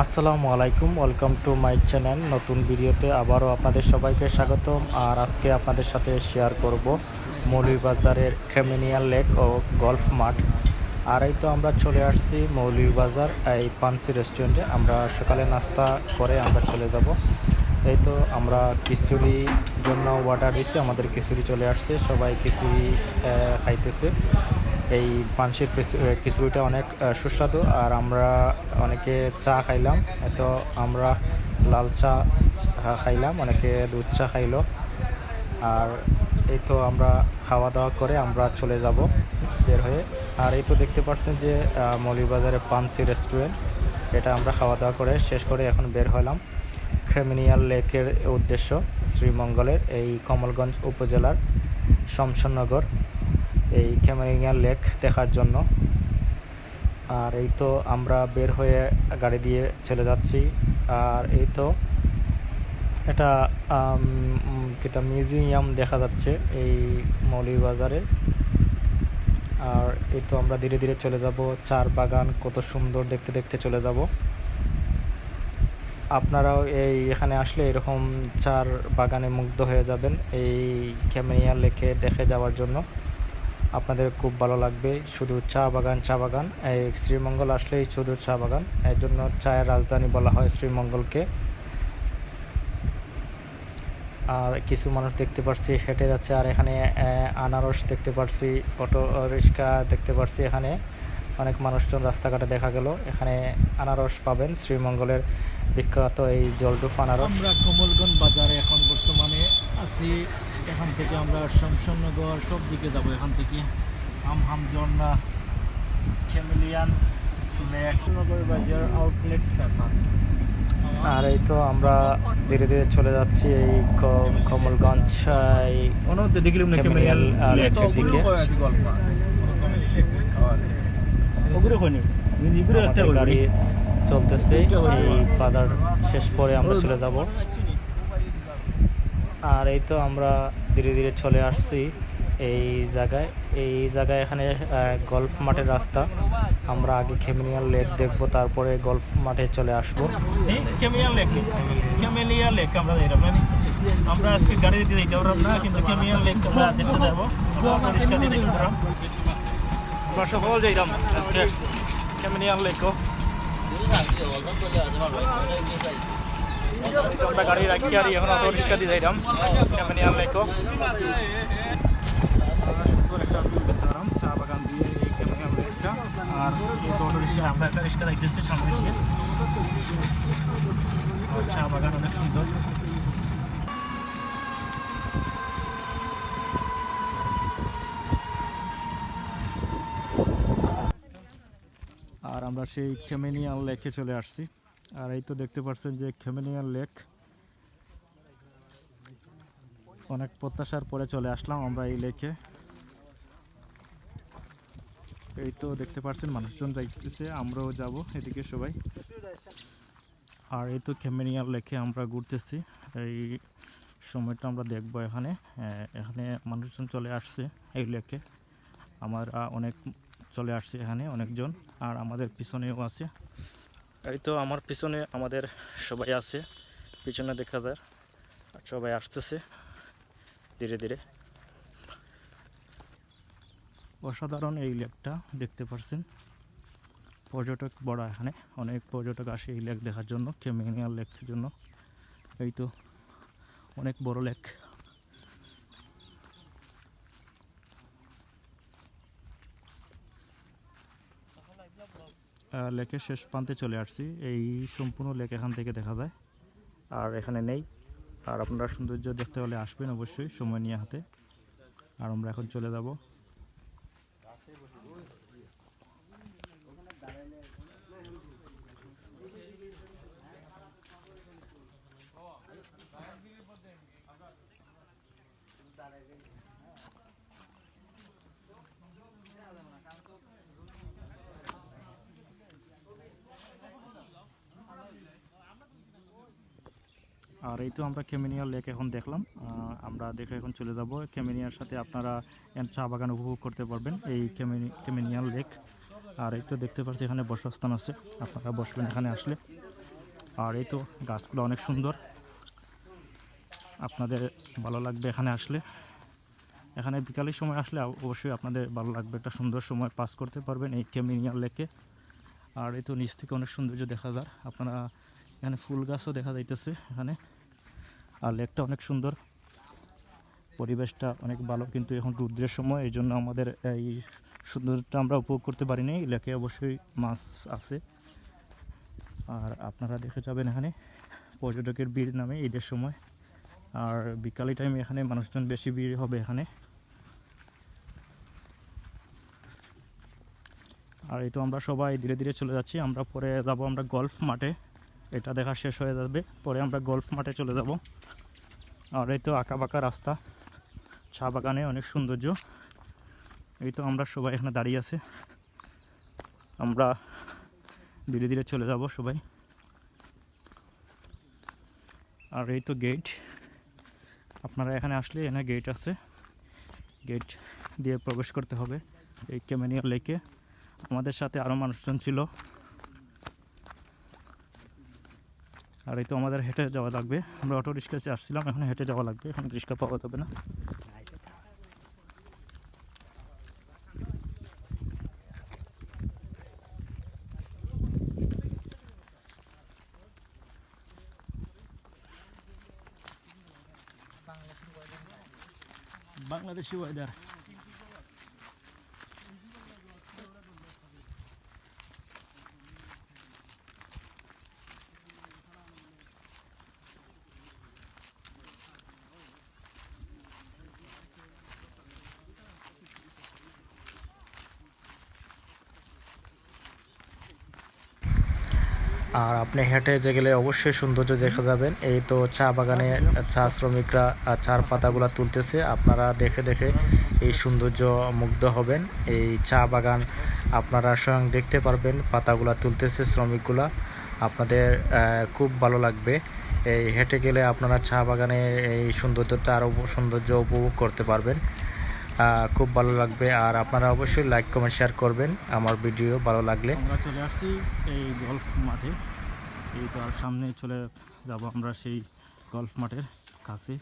আসসালামু আলাইকুম, welcome to my channel. নতুন ভিডিওতে আবারও আপনাদের সবাইকে স্বাগতম। আর আজকে আপনাদের সাথে শেয়ার করব মৌলভীবাজারের খেমিনিয়াল লেক ও গলফ মাঠ। আর এই তো আমরা চলে আসছি মৌলভীবাজার, এই পানসি রেস্টুরেন্টে। আমরা সকালে নাস্তা করে আমরা চলে যাব। এই তো আমরা খিচুড়ি জন্য অর্ডার দিচ্ছি আমাদের খিচুড়ি চলে আসছে। সবাই খিচুড়ি খাইতেছে। এই পানসির খিচুড়িটা অনেক সুস্বাদু। আর আমরা অনেকে চা খাইলাম তো আমরা লাল চা খাইলাম অনেকে দুধ চা খাইলো। আর এই তো আমরা খাওয়া দাওয়া করে আমরা চলে যাব বের হয়ে। আর এই তো দেখতে পাচ্ছেন যে আহ, মৌলভীবাজারে পানসি রেস্টুরেন্ট। এটা আমরা খাওয়া দাওয়া করে শেষ করে এখন বের হলাম। ক্রেমিনিয়াল লেকের উদ্দেশ্য শ্রীমঙ্গলের এই কমলগঞ্জ উপজেলার শমশাননগর। এই ক্যামেরিঙ্গা লেক দেখার জন্য। আর এই তো আমরা বের হয়ে গাড়ি দিয়ে চলে যাচ্ছি। আর এই তো এটা কিতা মিউজিয়াম দেখা যাচ্ছে এই মৌলভীবাজারে আর এই তো আমরা ধীরে ধীরে চলে যাব। চার বাগান কত সুন্দর দেখতে দেখতে চলে যাব। আপনারাও এই এখানে আসলে এরকম চার বাগানে মুগ্ধ হয়ে যাবেন এই ক্যামেরিয়া লেকে দেখে যাওয়ার জন্য। আপনাদের খুব ভালো লাগবে। শুধু চা বাগান চা বাগান। শ্রীমঙ্গল আসলেই শুধু চা বাগান। এর জন্য চায়ের রাজধানী বলা হয় শ্রীমঙ্গলকে। আর কিছু মানুষ দেখতে পাচ্ছি হেঁটে যাচ্ছে। আর এখানে আনারস দেখতে পাচ্ছি অটো রিক্সা দেখতে পাচ্ছি এখানে। অনেক মানুষজন রাস্তাঘাটে দেখা গেল। এখানে আনারস পাবেন শ্রীমঙ্গলের বিখ্যাত এই জলডুপ আনারস। আমরা কমলগঞ্জ বাজারে এখন বর্তমানে আছি। এখান থেকে আমরা শমশাননগর সব দিকে যাব এখান থেকে। আমহাম ঝর্ণা ক্যামেলিয়ান লেক নগর বাজার আউটলেট শাখা আর এই তো আমরা ধীরে ধীরে চলে যাচ্ছি এই কমলগঞ্জ লেকের দিকে। গাড়ি গাড়ি চলতেছে। এই বাজার শেষ পরে আমরা চলে যাব। আর এই তো আমরা ধীরে ধীরে চলে আসছি এই জায়গায়। এই জায়গায় এখানে গল্ফ মাঠের রাস্তা। আমরা আগে খেমিনিয়াল লেক দেখব, তারপরে গল্ফ মাঠে চলে আসব। ক্যামেলিয়ান লেক ক্যামেলিয়ান লেক আমরা আমরা আজকে গাড়ি দিতে পারলাম না, কিন্তু ক্যামেলিয়ান লেক আমরা দেখতে লেকও। আমরা গাড়ি রাখি আর এখন অটো রিক্সা দিয়ে যাইলাম ক্যামেলিয়ান লেকও সুন্দর একটা ভিউ চা বাগান দিয়ে এই ক্যামেলিয়ান লেকটা আর অটো রিক্সা আমরা একটা রিক্সা দেখতেছি সামনে দিয়ে। চা বাগান অনেক সুন্দর। আর আমরা সেই খেমেনিয়ান লেকে চলে আসছি। আর এই তো দেখতে পাচ্ছেন যে খেমেনিয়ান লেক। অনেক প্রত্যাশার পরে চলে আসলাম আমরা এই লেকে। এই তো দেখতে পাচ্ছেন মানুষজন যাইতেছে, আমরাও যাব এদিকে সবাই। আর এই তো খেমেনিয়ান লেকে আমরা ঘুরতেছি। এই সময়টা আমরা দেখব এখানে। এখানে মানুষজন চলে আসছে এই লেকে। আমার অনেক চলে আসছে এখানে অনেকজন, আর আমাদের পিছনেও আছে। এই তো আমার পিছনে আমাদের সবাই আছে, পিছনে দেখা যায়, সবাই আসতেছে, ধীরে ধীরে। অসাধারণ এই লেকটা দেখতে পাচ্ছেন পর্যটক বড় এখানে, অনেক পর্যটক আসে এই লেক দেখার জন্য, কেমিনিয়াল লেকের জন্য। এই তো অনেক বড় লেক। লেকের শেষ প্রান্তে চলে আসছি। এই সম্পূর্ণ লেক এখান থেকে দেখা যায়। আর এখানে নেই। আর আপনারা সৌন্দর্য দেখতে হলে আসবেন অবশ্যই, সময় নিয়ে হাতে। আর আমরা এখন চলে যাব। আর এই তো আমরা কেমিনিয়ার লেক এখন দেখলাম। আমরা দেখে এখন চলে যাব। কেমিনিয়ার সাথে আপনারা চা বাগান উপভোগ করতে পারবেন এই কেমিনি কেমিনিয়ার লেক আর এই তো দেখতে পাচ্ছি এখানে বসস্থান আছে। আপনারা বসবেন এখানে আসলে। আর এই তো গাছগুলো অনেক সুন্দর। আপনাদের ভালো লাগবে এখানে আসলে। এখানে বিকালের সময় আসলে অবশ্যই আপনাদের ভালো লাগবে। একটা সুন্দর সময় পাস করতে পারবেন এই কেমিনিয়ার লেকে আর এই তো নিচ থেকে অনেক সৌন্দর্য দেখা যায় আপনারা এখানে ফুল গাছও দেখা যাইতেছে এখানে। আর লেকটা অনেক সুন্দর। পরিবেশটা অনেক ভালো কিন্তু এখন রুদ্রের সময়, এই জন্য আমাদের এই সৌন্দর্যটা আমরা উপভোগ করতে পারিনি। লেকে অবশ্যই মাছ আছে। আর আপনারা দেখে যাবেন এখানে পর্যটকের ভিড় নামে ঈদের সময়। আর বিকালি টাইমে এখানে মানুষজন বেশি ভিড় হবে এখানে। আর এই তো আমরা সবাই ধীরে ধীরে চলে যাচ্ছি। আমরা পরে যাব আমরা গল্ফ মাঠে। এটা দেখা শেষ হয়ে যাবে। পরে আমরা গল্ফ মাঠে চলে যাব। আর এই তো আঁকা বাঁকা রাস্তা। চা বাগানে অনেক সৌন্দর্য। এই তো আমরা সবাই এখানে দাঁড়িয়ে আছে। আমরা ধীরে ধীরে চলে যাব সবাই। আর এই তো গেট আপনারা এখানে আসলে এখানে গেট আছে। গেট দিয়ে প্রবেশ করতে হবে। এই কেমেনিয়া লেকে আমাদের সাথে আরও মানুষজন ছিল। আর এই তো আমাদের হেঁটে যাওয়া লাগবে। আমরা অটো রিক্সাতে আসছিলাম, এখন হেঁটে যাওয়া লাগবে। এখন রিক্সা পাওয়া যাবে না। বাংলাদেশি ওয়েদার আর আপনি হেঁটে যে গেলে অবশ্যই সৌন্দর্য দেখা যাবেন। এই তো চা বাগানে চা শ্রমিকরা চার পাতাগুলো তুলতেছে। আপনারা দেখে দেখে এই সৌন্দর্য মুগ্ধ হবেন। এই চা বাগান আপনারা স্বয়ং দেখতে পারবেন, পাতাগুলা তুলতেছে শ্রমিকগুলা। আপনাদের খুব ভালো লাগবে। এই হেঁটে গেলে আপনারা চা বাগানে এই সৌন্দর্যটা আরও সৌন্দর্য উপভোগ করতে পারবেন। খুব ভালো লাগবে। আর আপনারা অবশ্যই লাইক কমেন্ট শেয়ার করবেন। আমার ভিডিও ভালো লাগলে। আমরা চলে আসছি এই গল্ফ মাঠে। এই তো আর সামনে চলে যাব আমরা সেই গল্ফ মাঠের কাছে।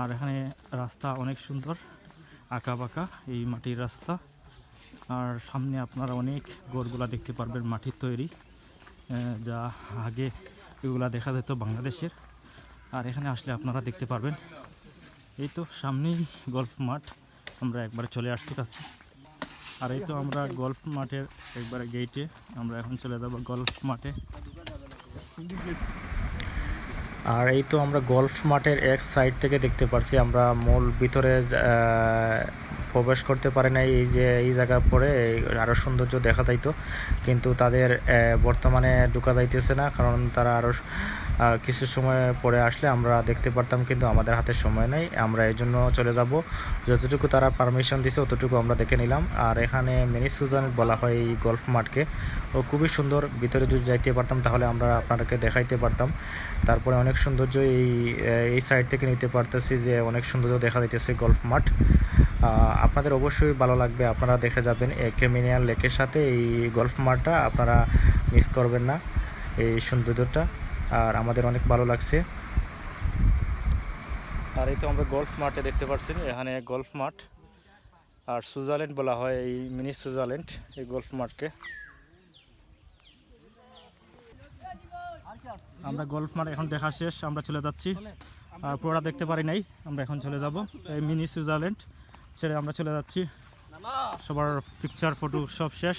আর এখানে রাস্তা অনেক সুন্দর আঁকা বাঁকা এই মাটির রাস্তা। আর সামনে আপনারা অনেক গোরগুলা দেখতে পারবেন, মাটির তৈরি। যা আগে এগুলা দেখা যেত বাংলাদেশের। আর এখানে আসলে আপনারা দেখতে পারবেন এই তো সামনেই গল্ফ মাঠ। আমরা একবারে চলে আসছি কাছে। আর এই তো আমরা গল্ফ মাঠের একবারে গেটে আমরা এখন চলে যাব গল্ফ মাঠে। আর এই তো আমরা গল্ফ মাঠের এক সাইড থেকে দেখতে পারছি। আমরা মূল ভিতরে প্রবেশ করতে পারে নাই। এই যে, এই জায়গা পরে আরও সৌন্দর্য দেখা যাইতো। কিন্তু তাদের বর্তমানে ঢুকা যাইতেছে না। কারণ তারা আরও কিছু সময় পরে আসলে আমরা দেখতে পারতাম, কিন্তু আমাদের হাতে সময় নেই। আমরা এই জন্য চলে যাব। যতটুকু তারা পারমিশন দিছে, অতটুকু আমরা দেখে নিলাম। আর এখানে মিনি সুজান বলা হয় এই গল্ফ মাঠকে। ও খুবই সুন্দর, ভিতরে যদি যাইতে পারতাম, তাহলে আমরা আপনাদেরকে দেখাইতে পারতাম। তারপরে অনেক সৌন্দর্য এই এই সাইড থেকে নিতে পারতেছি যে অনেক সৌন্দর্য দেখা দিতেছে গল্ফ মাঠ। আপনাদের অবশ্যই ভালো লাগবে, আপনারা দেখে যাবেন। কেমিনিয়ান লেকের সাথে এই গল্ফ মাঠটা আপনারা মিস করবেন না, এই সৌন্দর্যটা। আর আমাদের অনেক ভালো লাগছে। আর এই তো আমরা গল্ফ মাঠে দেখতে পাচ্ছি এখানে গল্ফ মাঠ। আর সুইজারল্যান্ড বলা হয়, এই মিনি সুইজারল্যান্ড, এই গল্ফ মাঠকে। আমরা গল্ফ মাঠ এখন দেখা শেষ, আমরা চলে যাচ্ছি। আর পুরোটা দেখতে পারি নাই, আমরা এখন চলে যাব, এই মিনি সুইজারল্যান্ড। ছেড়ে আমরা চলে যাচ্ছি। সবার পিকচার ফটো সব শেষ।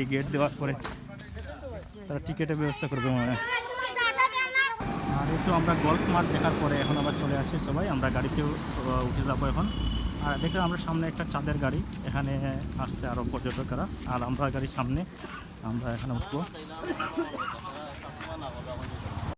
এই গেট দেওয়ার পরে তারা টিকিটের ব্যবস্থা করবে মনে হয় আর একটু আমরা গল্ফ মাঠ দেখার পরে এখন আবার চলে আসি সবাই, আমরা গাড়িতেও উঠে যাব এখন। আর দেখলাম আমরা সামনে একটা চাঁদের গাড়ি, এখানে আসছে আরও পর্যটকরা। আর আমরা গাড়ির সামনে, আমরা এখানে উঠবো।